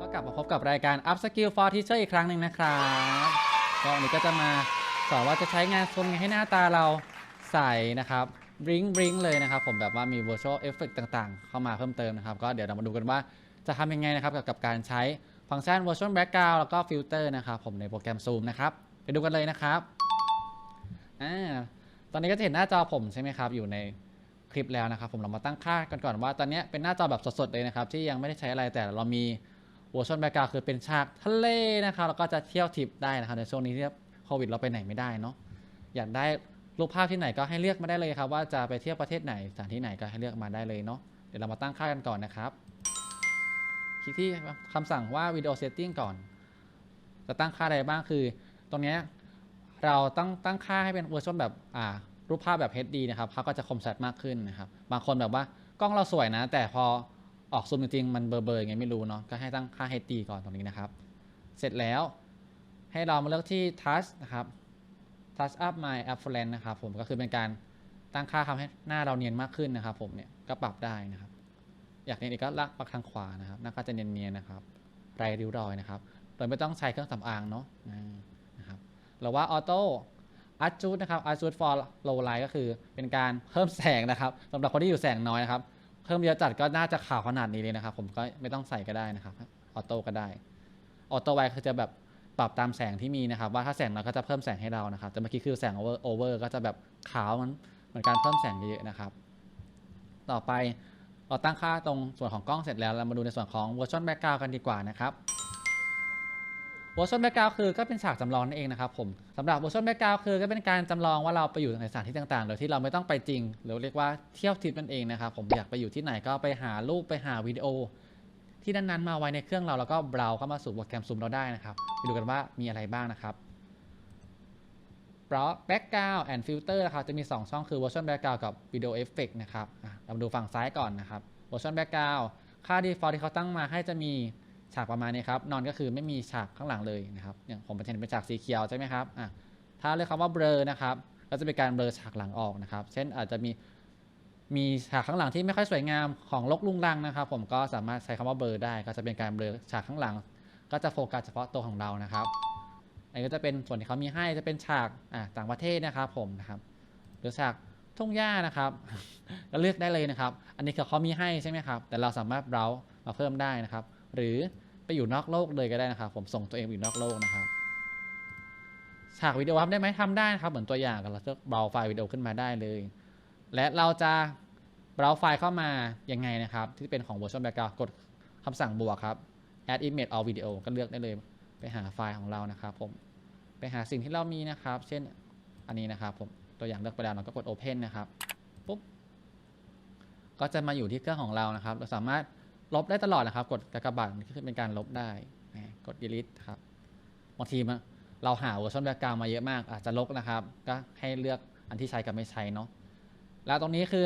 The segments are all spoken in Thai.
ก็กลับมาพบกับรายการ Up Skill for Teacher อีกครั้งหนึ่งนะครับก็วันนี้ก็จะมาสอนว่าจะใช้งานทรงไงให้หน้าตาเราใสนะครับบริ้งบริ้งเลยนะครับ ผมแบบว่ามี virtual effect ต่างๆ เข้ามาเพิ่มเติมนะครับ ก็เดี๋ยวเรามาดูกันว่าจะทำยังไงนะครับกับกับการใช้ฟังก์ชัน virtual background แล้วก็ filter นะครับ ผมในโปรแกรม Zoom นะครับ ไปดูกันเลยนะครับอ่า ตอนนี้ก็จะเห็นหน้าจอผมใช่ไหมครับ อยู่ในคลิปแล้วนะครับ ผมเรามาตั้งค่ากันก่อนว่า ตอนนี้เป็นหน้าจอแบบสดๆเลยนะครับ ที่ยังไม่ได้ใช้อะไรแต่เรามี virtual background คือเป็นฉากทะเลนะครับแล้วก็จะเที่ยวทริปได้นะครับในช่วงนี้ที่โควิดเราไปไหนไม่ได้เนาะอยากได้รูปภาพที่ไหนก็ให้เลือกมาได้เลยครับว่าจะไปเที่ยวประเทศไหนสถานที่ไหนก็ให้เลือกมาได้เลยเนาะเดี๋ยวเรามาตั้งค่ากันก่อนนะครับ คลิกที่คำสั่งว่า video setting ก่อน จะตั้งค่าอะไรบ้างคือ ตรงนี้ เราต้องตั้งค่าให้เป็นเวอร์ชันแบบอ่ารูปภาพแบบ HD นะครับเขาก็จะคมชัดมากขึ้นนะครับบางคนแบบว่ากล้องเราสวยนะ แต่พอออกซูมจริงๆมันเบลอๆไงไม่รู้เนาะก็ให้ตั้งค่า HD ก่อนตรงนี้นะครับ เสร็จแล้วให้เรามาเลือกที่ touch นะครับ touch up my appearance นะครับผมก็คือเป็นการตั้งค่าทำให้หน้าเราเนียนมากขึ้นนะครับ ผมเนี่ยก็ปรับได้นะครับ อยากเนียนอีกก็ลากปักทางขวานะครับหน้าก็จะเนียนๆนะครับไรริ้วรอยนะครับโดยไม่ต้องใช้เครื่องสำอางเนาะ หรือว่า auto adjust นะครับ adjust for low light ก็คือเป็นการเพิ่มแสงนะครับสำหรับคนที่อยู่แสงน้อยนะครับ เพิ่มเยอะจัดก็น่าจะขาวขนาดนี้เลยนะครับ ผมก็ไม่ต้องใส่ก็ได้นะครับออโต้ก็ได้ออโต้ไวคือจะแบบปรับตามแสงที่มีนะครับ ว่าถ้าแสงน้อยก็จะเพิ่มแสงให้เรานะครับแต่เมื่อกี้คือแสงโอเวอร์โอเวอร์ก็จะแบบขาวมันเหมือนการเพิ่มแสงเยอะๆนะครับ ต่อไปเราตั้งค่าตรงส่วนของกล้องเสร็จแล้วเรามาดูในส่วนของ virtual background กันดีกว่านะครับ virtual background คือก็เป็นฉากจำลองนั่นเองนะครับผมสำหรับ virtual background คือก็เป็นการจำลองว่าเราไปอยู่ในสถานที่ต่างๆ โดยที่เราไม่ต้องไปจริง หรือเรียกว่าเที่ยวทริปนั่นเองนะครับผมอยากไปอยู่ที่ไหนก็ไปหารูปไปหาวิดีโอ ที่นั้นๆมาไว้ในเครื่องเราแล้วก็เบราว์เข้ามาสู่โปรแกรมซูมเราได้นะครับไปดูกันว่ามีอะไรบ้างนะครับเพราะ Background and filter นะครับจะมี 2 ช่องคือ version background กับ video effect นะครับเรามาดูฝั่งซ้ายก่อนนะครับ version background ค่า default ที่เขาตั้งมาให้จะมี ฉากประมาณนี้ครับนอนก็คือไม่มีฉากข้างหลังเลยนะครับอย่างผมเป็นเป็นฉากสีเขียวใช่ไหมครับอะถ้าเลือกคำว่า blur นะครับก็จะเป็นการ blur ฉากหลังออกนะครับ เช่นอาจจะมีมีฉากข้างหลังที่ไม่ค่อยสวยงามของลกลุงรังนะครับ ผมก็สามารถใช้คำว่า blur ได้ ก็จะเป็นการ blur ฉากข้างหลัง ก็จะโฟกัสเฉพาะตัวของเรานะครับอันนี้ก็จะเป็นส่วนที่เขามีให้จะเป็นฉากอ่าต่างประเทศนะครับผมนะครับหรือฉากทุ่งหญ้านะครับก็เลือกได้เลยนะครับ อันนี้คือเขามีให้ใช่ไหมครับ แต่เราสามารถเบราว์มาเพิ่มได้นะครับ หรือไปอยู่นอกโลกเลยก็ได้นะครับ ผมส่งตัวเองไปอยู่นอกโลกนะครับฉากวิดีโอทำได้ไหมทำได้นะครับ เหมือนตัวอย่างกันเราจะเบราว์ไฟล์วิดีโอขึ้นมาได้เลย และเราจะเบราว์ไฟล์เข้ามายังไงนะครับ ที่เป็นของ virtual background กดคำสั่งบวกครับ add image or video ก็เลือกได้เลย ไปหาไฟล์ของเรานะครับ ผมไปหาสิ่งที่เรามีนะครับ เช่นอันนี้นะครับ ผมตัวอย่างเลือกไปแล้วเราก็กด Open นะครับปุ๊บก็จะมาอยู่ที่เครื่องของเรานะครับ เราสามารถ ลบได้ตลอดนะครับ กดกากบาทก็คือเป็นการลบได้นะกด delete ครับบางทีมันเราหาเวอร์ชันแบ็กกราวมาเยอะมาก อาจจะลบนะครับ ก็ให้เลือกอันที่ใช้กับไม่ใช้เนาะแล้วตรงนี้คือ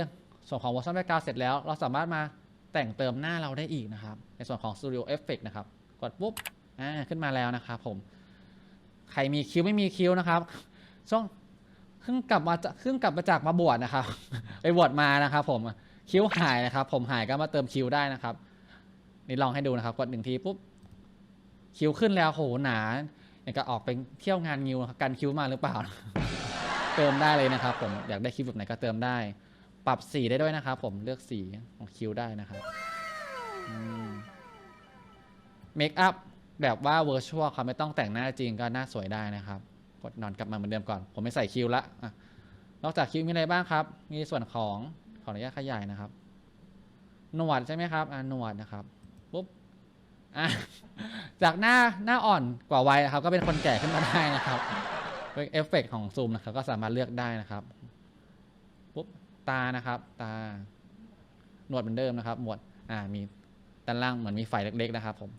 ส่วนของเวอร์ชันแบ็กกราวเสร็จแล้ว เราสามารถมาแต่งเติมหน้าเราได้อีกนะครับ ในส่วนของ Studio Effect นะครับ กดปุ๊บอ่าขึ้นมาแล้วนะครับผม ใครมีคิวไม่มีคิวนะครับ ช่วงเพิ่งกลับมาจากเพิ่งกลับมาจากมาบวชนะครับ ไปบวชมานะครับ ผมคิวหายนะครับ ผมหายก็มาเติมคิวได้นะครับ นี่ลองให้ดูนะครับ กดหนึ่งทีปุ๊บคิวขึ้นแล้วโหหนาอย่างก็ออกไปเที่ยวงานงิวครับกันคิวมาหรือเปล่า เติมได้เลยนะครับ ผมอยากได้คิวแบบไหนก็เติมได้ ปรับสีได้ด้วยนะครับ ผมเลือกสีของคิวได้นะครับเมคอัพแบบว่าเวอร์ชวลครับไม่ต้องแต่งหน้าจริงก็หน้าสวยได้นะครับ กดนอนกลับมาเหมือนเดิมก่อน ผมไม่ใส่คิวละอะนอกจากคิวมีอะไรบ้างครับ มีส่วนของขออนุญาตขยายนะครับ หนวดใช่ไหมครับอ่าหนวดนะครับ ปุ๊บอะจากหน้าหน้าอ่อนกว่าวัยนะครับ ก็เป็นคนแก่ขึ้นมาได้นะครับเอฟเฟกต์ของซูมนะครับ ก็สามารถเลือกได้นะครับปุ๊บตานะครับ ตาหนวดเหมือนเดิมนะครับ หมวดอ่ามีด้านล่างเหมือนมีไฟเล็ก ๆ นะครับ ผม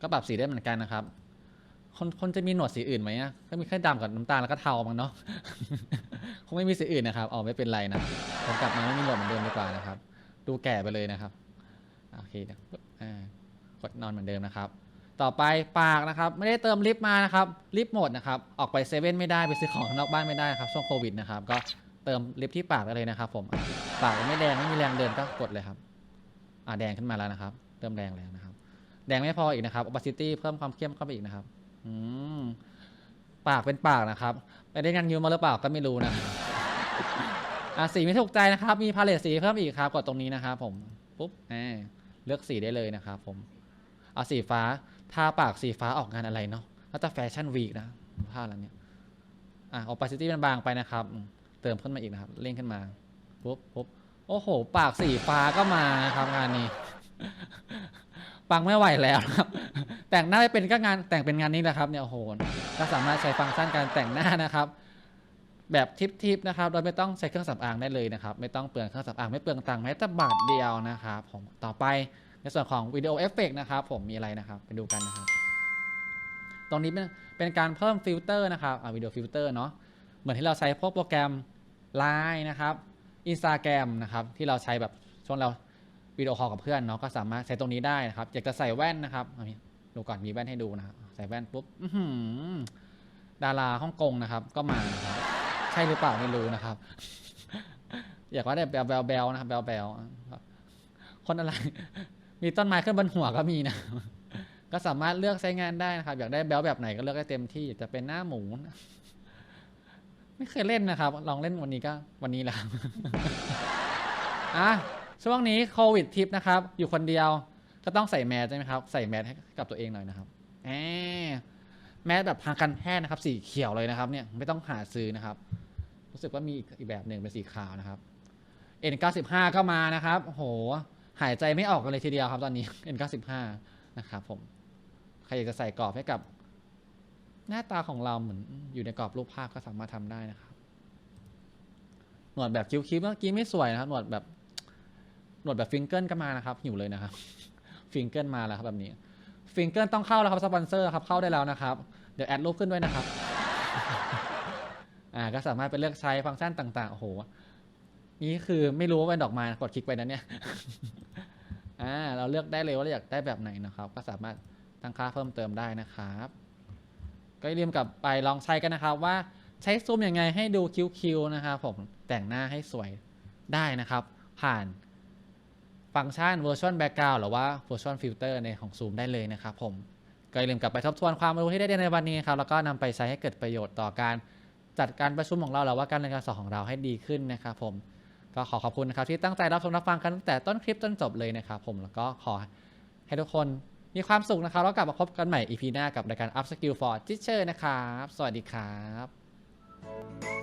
ก็ปรับสีได้เหมือนกันนะครับ คนคนจะมีหนวดสีอื่นไหมอะก็มีแค่ดำกับน้ำตาลแล้วก็เทามั้งเนาะคงไม่มีสีอื่นนะครับอ๋อไม่เป็นไรนะผมกลับมาไม่มีหนวดเหมือนเดิมดีกว่านะครับ ดูแก่ไปเลยนะครับ โอเคนะกดนอนเหมือนเดิมนะครับ ต่อไปปากนะครับ ไม่ได้เติมลิฟต์มานะครับลิฟต์หมดนะครับ ออกไปเซเว่นไม่ได้ไปซื้อของนอกบ้านไม่ได้ครับช่วงโควิดนะครับ ก็เติมลิฟต์ที่ปากเลยนะครับ ผมปากยังไม่แดงไม่มีแรงเดินก็กดเลยครับ อ่าแดงขึ้นมาแล้วนะครับเริ่มแดงแล้วนะครับ แดงไม่พออีกนะครับ opacity เพิ่มความเข้มเข้าไปอีกนะครับ อืมปากเป็นปากนะครับ ไปได้งานยูมาหรือเปล่าก็ไม่รู้นะอะสีไม่ถูกใจนะครับ มีพาเลตสีเพิ่มอีกครับกดตรงนี้นะครับผมปุ๊บอ่า เลือกสีได้เลยนะครับผมเอาสีฟ้าทาปากสีฟ้าออกงานอะไรเนาะน่าจะแฟชั่นวีคนะผ้าอะไรเนี่ยอะ opacity มันบางไปนะครับ เติมขึ้นมาอีกนะครับเร่งขึ้นมาปุ๊บปุ๊บโอ้โห ปากสีฟ้าก็มาครับงานนี้ ปังไม่ไหวแล้วครับ แต่งหน้าเป็นก็งานแต่งเป็นงานนี้แหละครับเนี่ยโอ้โหก็สามารถใช้ฟังก์ชันการแต่งหน้านะครับ แบบทิปๆนะครับโดยไม่ต้องใช้เครื่องสำอางได้เลยนะครับ ไม่ต้องเปลืองเครื่องสำอางไม่เปลืองตังค์แม้แต่บาทเดียวนะครับผมต่อไปในส่วนของวิดีโอเอฟเฟกนะครับ ผมมีอะไรนะครับไปดูกันนะครับ ตรงนี้เป็นเป็นการเพิ่มฟิลเตอร์นะครับอ่าวิดีโอฟิลเตอร์เนาะเหมือนที่เราใช้พวกโปรแกรม Line นะครับ Instagram นะครับ ที่เราใช้แบบช่วงเราวิดีโอคอลกับเพื่อนเนาะก็สามารถใช้ตรงนี้ได้นะครับ อยากจะใส่แว่นนะครับดูก่อนมีแว่นให้ดูนะครับใส่แว่นปุ๊บดาราฮ่องกงนะครับ ก็มานะครับ ช่หรือเปล่าไม่รู้นะครับ อยากว่าได้แบลแบลแบลนะครับแบลแบลคนอะไร มีต้นไม้ขึ้นบนหัวก็มีนะ ก็สามารถเลือกใช้งานได้นะครับ อยากได้แบลแบบไหนก็เลือกได้เต็มที่อยากจะเป็นหน้าหมูไม่เคยเล่นนะครับ ลองเล่นวันนี้ก็วันนี้แหละครับอะช่วงนี้โควิดทิปนะครับ อยู่คนเดียวก็ต้องใส่แมสใช่ไหมครับ ใส่แมสให้กับตัวเองหน่อยนะครับแหมแมสแบบทางการแพทย์นะครับ สีเขียวเลยนะครับ เนี่ยไม่ต้องหาซื้อนะครับ รู้สึกว่ามีอีกแบบหนึ่งเป็นสีขาวนะครับ N95 ก็มานะครับโหหายใจไม่ออกกันเลยทีเดียวครับตอนนี้ N95 นะครับผม ใครอยากจะใส่กรอบให้กับ หน้าตาของเราเหมือนอยู่ในกรอบรูปภาพก็สามารถทำได้นะครับ หนวดแบบคิ้วๆเมื่อกี้ไม่สวยนะครับ หนวดแบบ หนวดแบบฟิงเกิลก็มานะครับหิวเลยนะครับ ฟิงเกิลมาแล้วครับแบบนี้ ฟิงเกิลต้องเข้าแล้วครับสปอนเซอร์ครับเข้าได้แล้วนะครับ เดี๋ยวแอดรูปขึ้นด้วยนะครับ อ่าก็สามารถไปเลือกใช้ฟังก์ชันต่างๆโอ้โหนี่คือไม่รู้ว่าเป็นดอกไม้กดคลิกไปนั้นเนี่ยอ่าเราเลือกได้เลยว่าเราอยากได้แบบไหนนะครับ ก็สามารถตั้งค่าเพิ่มเติมได้นะครับ ก็อย่าลืมกลับไปลองใช้กันนะครับ ว่าใช้ซูมยังไงให้ดูคิ้วๆนะครับผมแต่งหน้าให้สวยได้นะครับ ผ่านฟังก์ชัน Virtual Background หรือว่า Virtual Filter ในของ Zoom ได้เลยนะครับผมก็อย่าลืมกลับไปทบทวนความรู้ที่ได้ในวันนี้ครับแล้วก็นำไปใช้ให้เกิดประโยชน์ต่อการ จัดการประชุมของเราหรือว่าการเรียนการสอนของเราให้ดีขึ้นนะครับผมก็ขอขอบคุณนะครับที่ตั้งใจรับชมรับฟังกันตั้งแต่ต้นคลิปจนจบเลยนะครับผมแล้วก็ขอให้ทุกคนมีความสุขนะครับแล้วกลับมาพบกันใหม่ EP หน้ากับรายการ Up Skill for Teacher นะครับ สวัสดีครับ